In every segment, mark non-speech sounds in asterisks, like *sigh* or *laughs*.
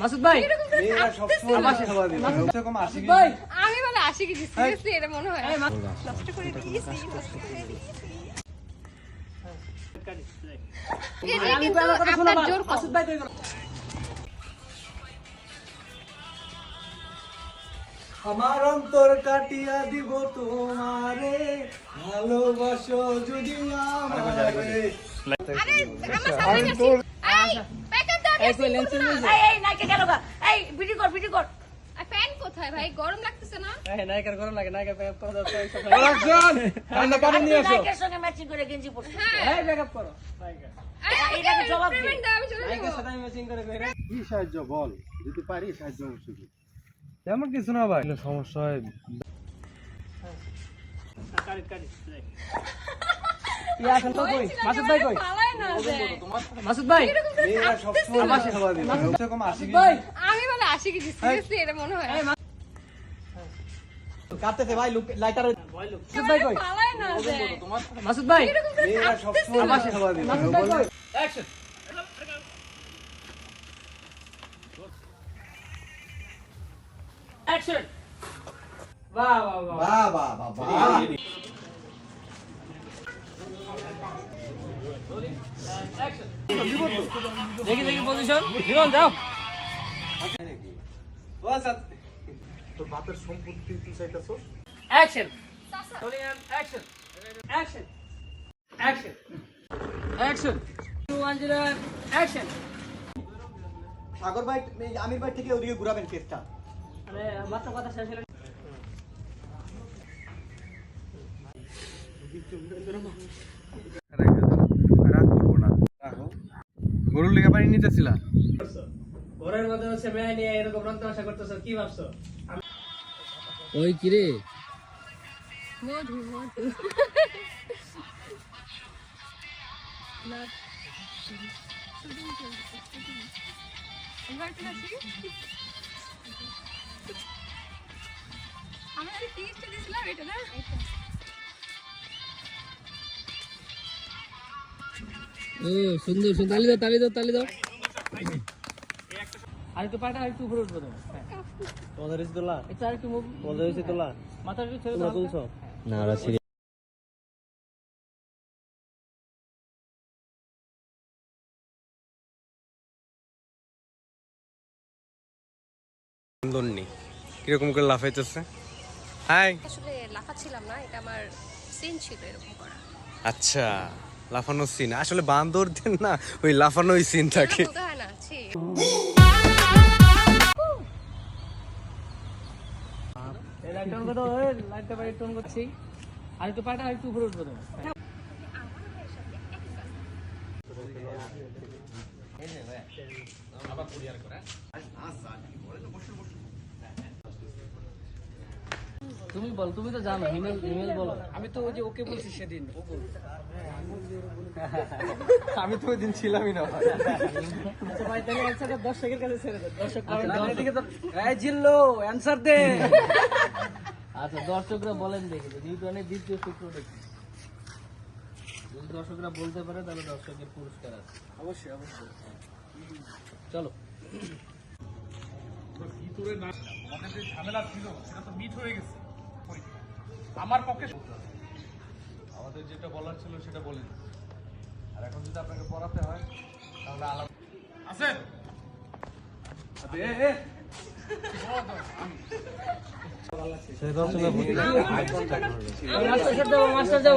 মাসুদ ভাই আমি বলে আসি কি সিরিয়াসলি এটা মনে হয় করে দিয়েছি জোর মাসুদ ভাই আমার অন্তর কাটিয়া দিব তোমারে ভালোবাসো যদি আমারে। এই প্যাকেট দাও এই কই লেন্স এই এই নাইকে গেল গা? এই বিটি কর বিটি কর। ফ্যান কোথায় ভাই? গরম লাগতেছে না? এই গরম লাগে নায়কের ব্যাকআপ করো দাও এই সব প্রোডাকশন ঠান্ডা পানি নিয়ে আসো। নাইকের সঙ্গে ম্যাচিং করে গেঞ্জি হ্যাঁ। করো। জবাব সাথে ম্যাচিং করে কইরা কি সাহায্য বল? যদি পারি সাহায্য অবশ্যই তেমন কিছু না ভাই। সমস্যা হয়। কাটি কাটি ইয়া মনে হয়। কাটতেছে ভাই লাইটার মাসুদ ভাই কই? মাসুদ ভাই। মেয়েরা সবসময় মাসে খাবার দিবে মাসুদ ভাই অ্যাকশন অ্যাকশন বাহ বাহ। বাহ বাহ বাহ বাহ। দেখি দেখি পজিশন হিরন যাও। তোর বাপের সম্পত্তি তুই চাইতেছস action action action action action two one zero action Sagar ভাই আমির ভাই থেকে ওদিকে ঘুরাবেন কেসটা। আরে কথা শেষ হলো রাগ করব না গরুর লেগে পানি নিতেছিলা? ঘরের মধ্যে হচ্ছে মেয়ে নিয়ে এরকম রক্তাশা করতেছো কি ভাবছ? ওই কিরে মধু মধু। না শুটিং চলছে শুটিং এবার কি আছি আমি আরে টেস্ট দিছিলাম এটা না? ও সুন্দর সুন্দর। তালি দাও তালি দাও তালি দাও। আর একটু পাটা আর একটু উপরে উঠবো তোমার হ্যাঁ। তোমাদের হয়েছে তোলা? একটু আর মুভ তোমাদের হয়েছে তোলা? মাথা একটু ছেড়ে দাও। তুলছো? না ওরা কীরকম করে লাফাইতেছে? হাই। আসলে লাফাচ্ছিলাম না এটা আমার সিন ছিল এরকম করা। আচ্ছা। লাফানো সিন আসলে বান্দরদের না ওই লাফানোই সিন থাকে। বলতে হয় না ছি এই লাইটটা অন করো এই লাইটটা বাইরে টোন করছি আর একটু পাটা আর একটু উপরে উঠবো তোমার হ্যাঁ। তুমি বল তুমি তো জানো হিমেল হিমেল বলো। আমি তো ওই যে ওকে বলছি সেদিন। ও বল। *laughs* আমি তো ওই দিন ছিলামই না আচ্ছা ভাই তাহলে অ্যানসারটা দর্শকের কাছে ছেড়ে দাও দর্শক দিকে তো এই জিল্লো অ্যানসার দে। আচ্ছা দর্শকরা বলেন দেখি নিউটনের দ্বিতীয় সূত্রটা কি যদি দর্শকরা বলতে পারে তাহলে দর্শকের পুরস্কার আছে। অবশ্যই অবশ্যই। চলো। আমাদের যেটা বলার ছিল সেটা বলে। আর এখন যদি আপনাকে পড়াতে হয় তাহলে আলাদা মাস্টার স্যার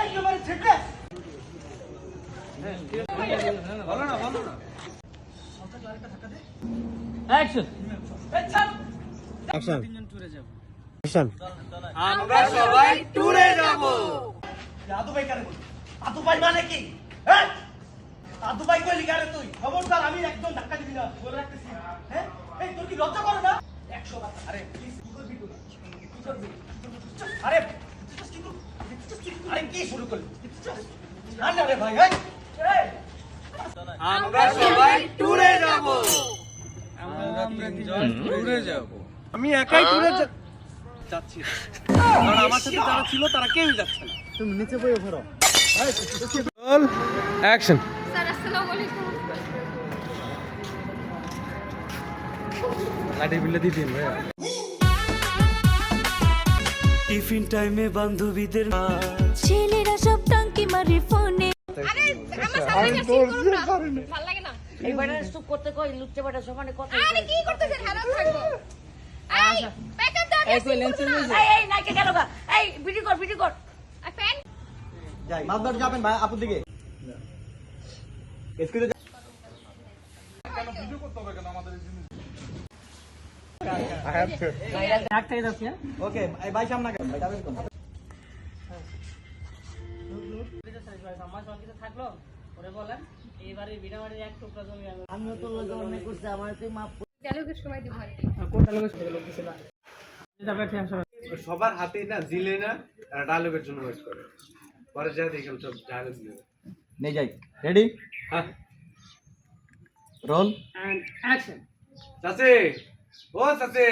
অ্যাকশন তিনজন ট্যুরে যাব। দাদু ভাই কারে দাদু ভাই মানে কি? এই! ভাই কইলি গারে তুই? খবরদার আমি একদম ধাক্কা দিবি না বলে রাখতেছি। হ্যাঁ? এই তোর কি লজ্জা করে না? 100 বার। আরে প্লিজ কি করবি তুই কি করবি আরে আরে কি শুরু করলি? না না রে ভাই এই! আমরা সবাই ট্যুরে যাব। আমরা তিনজন ট্যুরে যাব। আমি একাই ট্যুরে যাচ্ছি। কারণ আমার সাথে যারা ছিল তারা কেউই যাচ্ছে না। তুমি নিচে বইয়ে ধরো। অ্যাকশন স্যার আসসালামু আলাইকুম। লাঠি বিল্লে দিয়ে দিন ভাই টিফিন টাইমে বান্ধবীদের ছেলেরা সব টাঙ্কি মারে ফোনে আরে আমার সামনে গিয়ে sit করুন না। ভালো লাগে না? এই বেটা করতে কই? লুকতে বেটা সমানে কথা আরে কি করতেছেন? হ্যালো থাকব এই প্যাকেট দাও এই কই লেন্সের মধ্যে এই এই নাকে গেল গা। এই বিড়ি কর বিড়ি কর। আর প্যান যাই মালদার যাবেন ভাই আপুর দিকে। থেকে যাচ্ছি হ্যাঁ? ওকে এই ভাই সামনে যাবেন থাকল ওরে বলেন এইবারে এক টুকরা জমি আমিও তো লজ্জা করছি আমার তুই মাপ সাথে সবার হাতেই না জিলে না ডায়লগের জন্য ওয়েট করে। পরে যা দেখেন সব ডায়লগ নেই যাই। রেডি হ্যাঁ। রোল এন্ড অ্যাকশন চাচে! ও চাচে!